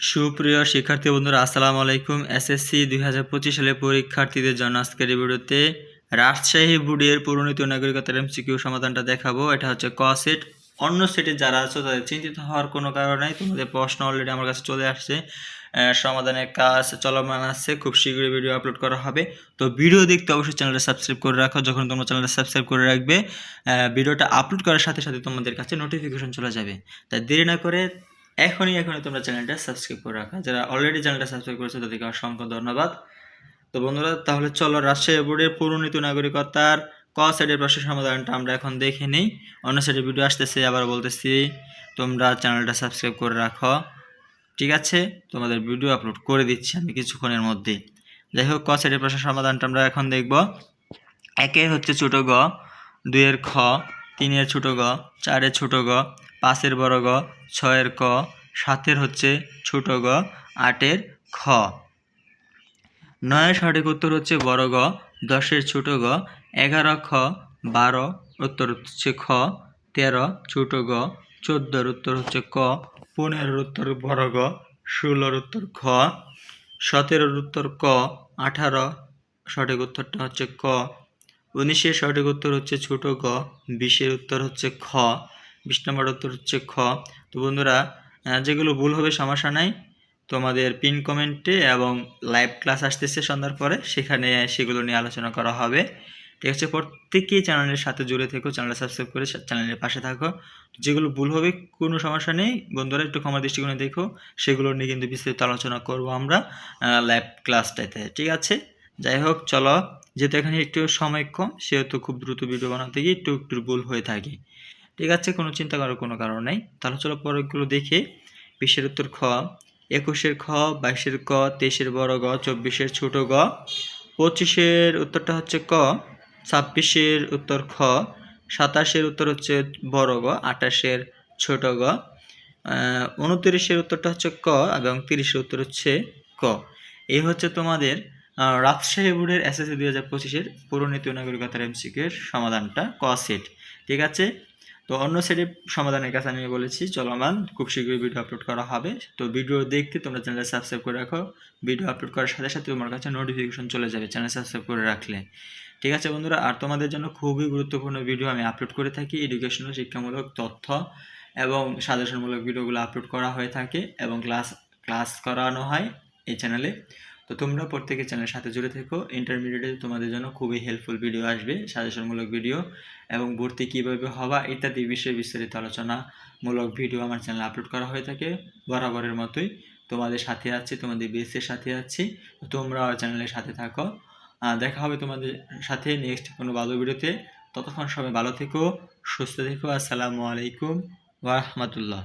সুপ্রিয় শিক্ষার্থী বন্ধুরা, আসসালামু আলাইকুম। এসএসসি দুই হাজার পঁচিশ সালে পরীক্ষার্থীদের জন্য আজকের ভিডিওতে রাজশাহী বোর্ডের পুরনীত নাগরিকতার এমসিকিউ সমাধানটা দেখাবো। এটা হচ্ছে ক সেট। অন্য সেটে যারা আছো, তাদের চিন্তিত হওয়ার কোনো কারণ নাই। তোমাদের প্রশ্ন অলরেডি আমার কাছে চলে আসছে। সমাধানের কাজ চলমান আছে। খুব শীঘ্রই ভিডিও আপলোড করা হবে। তো ভিডিও দেখতে অবশ্যই চ্যানেলটা সাবস্ক্রাইব করে রাখো। যখন তোমরা চ্যানেলটা সাবস্ক্রাইব করে রাখবে ভিডিওটা আপলোড করার সাথে সাথে তোমাদের কাছে নোটিফিকেশন চলে যাবে। তাই দেরি না করে এখনই এখনই তোমরা চ্যানেলটা সাবস্ক্রাইব করে রাখা। যারা অলরেডি চ্যানেলটা সাবস্ক্রাইব করেছে, তাদেরকে অসংখ্য ধন্যবাদ। তো বন্ধুরা, তাহলে চলো রাজশাহী বোর্ডের পুরনীত নাগরিকতার ক সাইডের প্রশ্ন সমাধানটা আমরা এখন দেখে নিই। অন্য সাইডের ভিডিও আসতেছে, আবার বলতেছি, তোমরা চ্যানেলটা সাবস্ক্রাইব করে রাখো। ঠিক আছে? তোমাদের ভিডিও আপলোড করে দিচ্ছি আমি কিছুক্ষণের মধ্যে যাই হোক, ক সাইডের প্রশ্ন সমাধানটা আমরা এখন দেখব। একে হচ্ছে ছোট গ, দুইয়ের খ। তিনের ছোট গ, চারের ছোট গ, পাঁচের বড় গ, ছয়ের ক, সাতের হচ্ছে ছোট গ, আটের খ। নয়ের সঠিক উত্তর হচ্ছে বড় গ, দশের ছোট গ, এগারো খ, বারো উত্তর হচ্ছে খ, তেরো ছোট গ, চোদ্দোর উত্তর হচ্ছে ক, পনেরোর উত্তর বড় গ, ষোলোর উত্তর খ, সতেরোর উত্তর ক, আঠারো সঠিক উত্তরটা হচ্ছে ক। উনিশের সঠিক উত্তর হচ্ছে ছোট গ, বিশের উত্তর হচ্ছে খ, বিশ নম্বর উত্তর হচ্ছে খ। তো বন্ধুরা যেগুলো ভুল হবে সমস্যা নাই তোমাদের পিন কমেন্টে এবং লাইভ ক্লাস আসতেছে সন্ধ্যার পরে, সেখানে সেগুলো নিয়ে আলোচনা করা হবে। ঠিক আছে, প্রত্যেকেই চ্যানেলের সাথে জুড়ে থেকো, চ্যানেলটা সাবস্ক্রাইব করে চ্যানেলের পাশে থাকো। যেগুলো ভুল হবে, কোনো সমস্যা নেই। বন্ধুরা, একটু ক্ষমা দৃষ্টিকোণে দেখো, সেগুলো নিয়ে কিন্তু বিস্তারিত আলোচনা করব আমরা লাইভ ক্লাসটাতে। ঠিক আছে? যাই হোক, চলো যেহেতু এখানে একটু সময় কম, সেহেতু খুব দ্রুত ভিডিও বানাতে গিয়ে একটু একটু ভুল হয়ে থাকে। ঠিক আছে, কোনো চিন্তা করার কোনো কারণ নেই। তাহলে চলো পরেরগুলো দেখে। বিশের উত্তর খ। একুশের খ, বাইশের ক, তেইশের বড় গ, চব্বিশের ছোট গ, পঁচিশের উত্তরটা হচ্ছে ক, ছাব্বিশের উত্তর খ, সাতাশের উত্তর হচ্ছে বড় গ, আঠাশের ছোট গ উনত্রিশের উত্তরটা হচ্ছে ক এবং তিরিশের উত্তর হচ্ছে ক। এই হচ্ছে তোমাদের রাজশাহী বোর্ডের এসএসসি দুই হাজার পঁচিশের পুরনীতি নাগরিকতার এমসিকিউর সমাধানটা ক সেট, ঠিক আছে? তো অন্য সেটের সমাধানের কাছে আমি বলেছি, চলমান, খুব শীঘ্রই ভিডিও আপলোড করা হবে। তো ভিডিও দেখতে তোমরা চ্যানেল সাবস্ক্রাইব করে রাখো। ভিডিও আপলোড করার সাথে সাথে তোমার কাছে নোটিফিকেশন চলে যাবে চ্যানেল সাবস্ক্রাইব করে রাখলে। ঠিক আছে বন্ধুরা? আর তোমাদের জন্য খুবই গুরুত্বপূর্ণ ভিডিও আমি আপলোড করে থাকি এডুকেশনাল শিক্ষামূলক, তথ্য এবং সাজেশনমূলক ভিডিওগুলো আপলোড করা হয়ে থাকে এবং ক্লাস ক্লাস করানো হয় এই চ্যানেলে তো তোমরা প্রত্যেকে চ্যানেলের সাথে জুড়ে থেকো। ইন্টারমিডিয়েটে তোমাদের জন্য খুবই হেল্পফুল ভিডিও আসবে সাজেশনমূলক ভিডিও এবং ভর্তি কীভাবে হওয়া ইত্যাদি বিষয়ে বিস্তারিত আলোচনামূলক ভিডিও আমার চ্যানেলে আপলোড করা হয়ে থাকে বরাবরের মতোই। তোমাদের সাথে আছি, তোমাদের বেসের সাথে আছি তোমরা চ্যানেলের সাথে থাকো। দেখা হবে তোমাদের সাথে নেক্সট কোনো ভালো ভিডিওতে ততক্ষণ সবাই ভালো থেকো, সুস্থ থেকো। আসসালামু আলাইকুম, ওয়া রাহমাতুল্লাহ।